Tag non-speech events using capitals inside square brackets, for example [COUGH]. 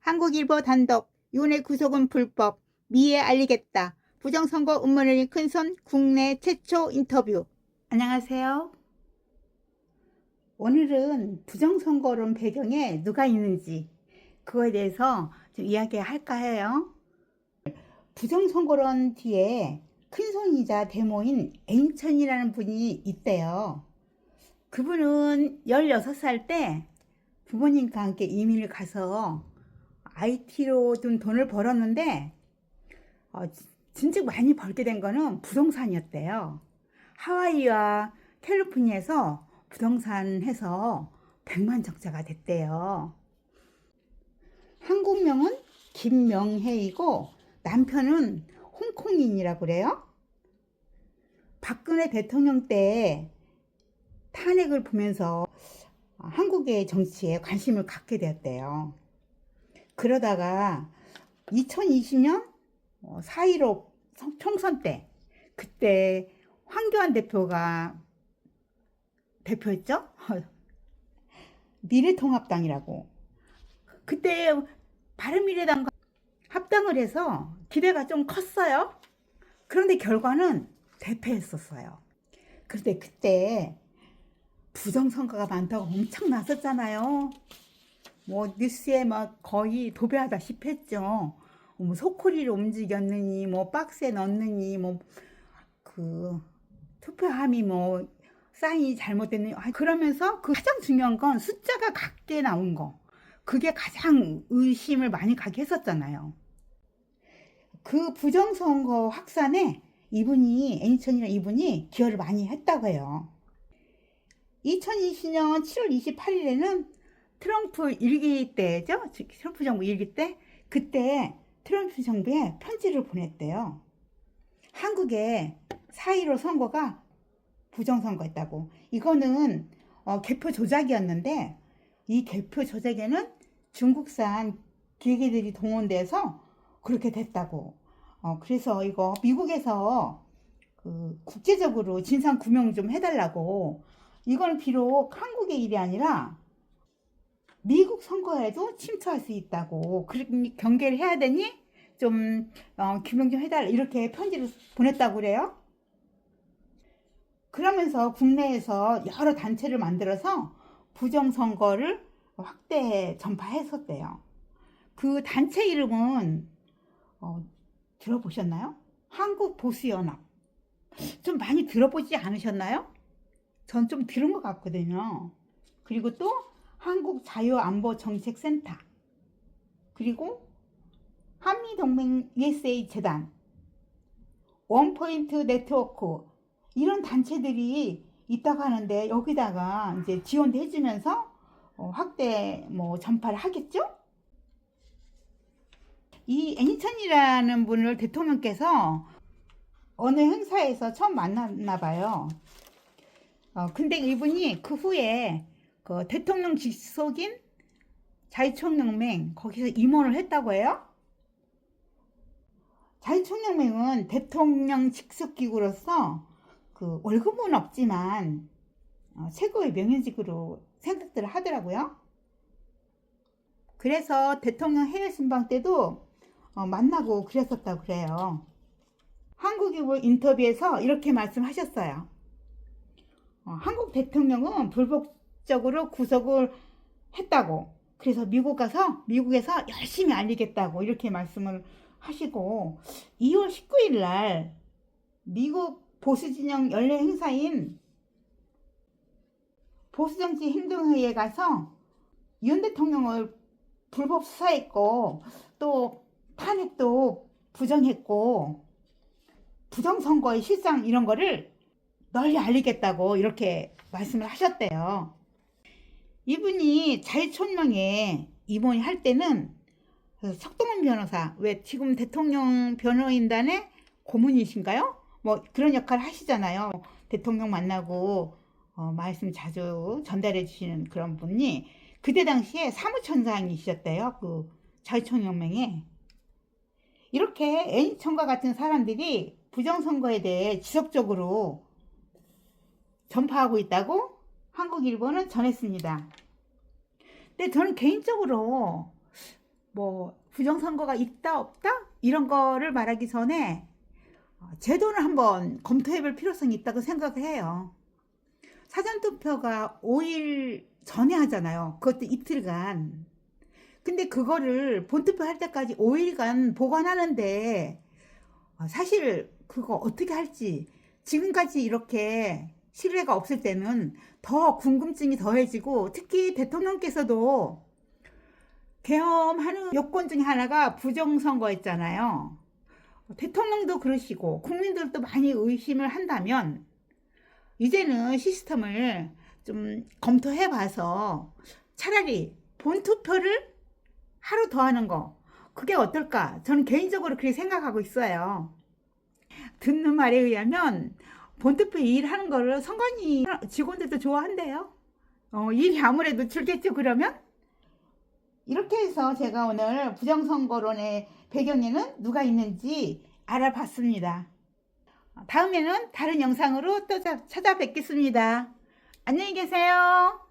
한국일보 단독 윤의 구속은 불법 미에 알리겠다. 부정선거 음모를 큰손 국내 최초 인터뷰. 안녕하세요. 오늘은 부정선거론 배경에 누가 있는지 그거에 대해서 좀 이야기할까 해요. 부정선거론 뒤에 큰손이자 데모인 애인천이라는 분이 있대요. 그분은 16살 때 부모님과 함께 이민을 가서 IT로 좀 돈을 벌었는데 어, 지- 진짜 많이 벌게 된 거는 부동산이었대요. 하와이와 캘리포니아에서 부동산 해서 백만적자가 됐대요. 한국명은 김명혜이고 남편은 홍콩인이라고 그래요. 박근혜 대통령 때 탄핵을 보면서 한국의 정치에 관심을 갖게 되었대요. 그러다가 2020년 4.15 총선 때 그때 황교안 대표가 대표했죠? [LAUGHS] 미래통합당이라고. 그때 바른미래당과 합당을 해서 기대가 좀 컸어요. 그런데 결과는 대패했었어요. 그런데 그때 부정선거가 많다고 엄청 나섰잖아요. 뭐 뉴스에 막 거의 도배하다시피 했죠. 뭐 소쿠리를 움직였느니 뭐 박스에 넣느니 뭐 그 투표함이 뭐 사인이 잘못됐느니 아, 그러면서 그 가장 중요한 건 숫자가 같게 나온 거 그게 가장 의심을 많이 가게 했었잖아요. 그 부정선거 확산에 이분이 애니천이라는 이분이 기여를 많이 했다고 해요. 2020년 7월 28일에는 트럼프 일기 때죠. 즉, 트럼프 정부 일기 때 그때 트럼프 정부에 편지를 보냈대요. 한국에 4.15 선거가 부정선거였다고. 이거는 어, 개표 조작이었는데 이 개표 조작에는 중국산 기계들이 동원돼서 그렇게 됐다고. 어, 그래서 이거 미국에서 그 국제적으로 진상 규명 좀 해달라고. 이건 비록 한국의 일이 아니라 미국 선거에도 침투할 수 있다고 그렇게 경계를 해야 되니 좀 어, 규명 좀 해달라 이렇게 편지를 보냈다고 그래요. 그러면서 국내에서 여러 단체를 만들어서 부정선거를 확대 전파했었대요. 그 단체 이름은 어, 들어보셨나요? 한국보수연합. 좀 많이 들어보지 않으셨나요? 전 좀 들은 것 같거든요. 그리고 또 한국자유안보정책센터 그리고 한미동맹 USA 재단 원포인트 네트워크 이런 단체들이 있다고 하는데 여기다가 이제 지원도 해주면서 어, 확대 뭐 전파를 하겠죠? 이 애니천이라는 분을 대통령께서 어느 행사에서 처음 만났나 봐요. 어, 근데 이분이 그 후에 그 대통령 직속인 자유총연맹 거기서 임원을 했다고 해요. 자유총연맹은 대통령 직속 기구로서 그 월급은 없지만 어, 최고의 명예직으로 생각들을 하더라고요. 그래서 대통령 해외 순방 때도 어, 만나고 그랬었다고 그래요. 한국일보 인터뷰에서 이렇게 말씀하셨어요. 어, 한국 대통령은 불법 적으로 구속을 했다고. 그래서 미국 가서 미국에서 열심히 알리겠다고 이렇게 말씀을 하시고 2월 19일 날 미국 보수 진영 연례 행사인 보수 정치 행동회의에 가서 윤 대통령을 불법 수사했고 또 탄핵도 부정했고 부정선거의 실상 이런 거를 널리 알리겠다고 이렇게 말씀을 하셨대요. 이분이 자유총명에 입원이 할 때는 그 석동원 변호사, 왜 지금 대통령 변호인단의 고문이신가요? 뭐 그런 역할을 하시잖아요. 대통령 만나고 어, 말씀 자주 전달해 주시는 그런 분이 그때 당시에 사무총장이셨대요. 그 자유총연맹에. 이렇게 애니천과 같은 사람들이 부정선거에 대해 지속적으로 전파하고 있다고 한국일보는 전했습니다. 근데 저는 개인적으로 뭐 부정선거가 있다 없다 이런 거를 말하기 전에 어, 제도를 한번 검토해 볼 필요성이 있다고 생각해요. 사전투표가 5일 전에 하잖아요. 그것도 이틀간. 근데 그거를 본투표 할 때까지 5일간 보관하는데 어, 사실 그거 어떻게 할지 지금까지 이렇게 신뢰가 없을 때는 더 궁금증이 더해지고 특히 대통령께서도 계엄하는 요건 중에 하나가 부정선거였잖아요. 대통령도 그러시고 국민들도 많이 의심을 한다면 이제는 시스템을 좀 검토해 봐서 차라리 본 투표를 하루 더 하는 거 그게 어떨까? 저는 개인적으로 그렇게 생각하고 있어요. 듣는 말에 의하면 본투표 일 하는 거를 선관위 직원들도 좋아한대요. 어, 일이 아무래도 줄겠죠, 그러면? 이렇게 해서 제가 오늘 부정선거론의 배경에는 누가 있는지 알아봤습니다. 다음에는 다른 영상으로 또 찾아뵙겠습니다. 안녕히 계세요.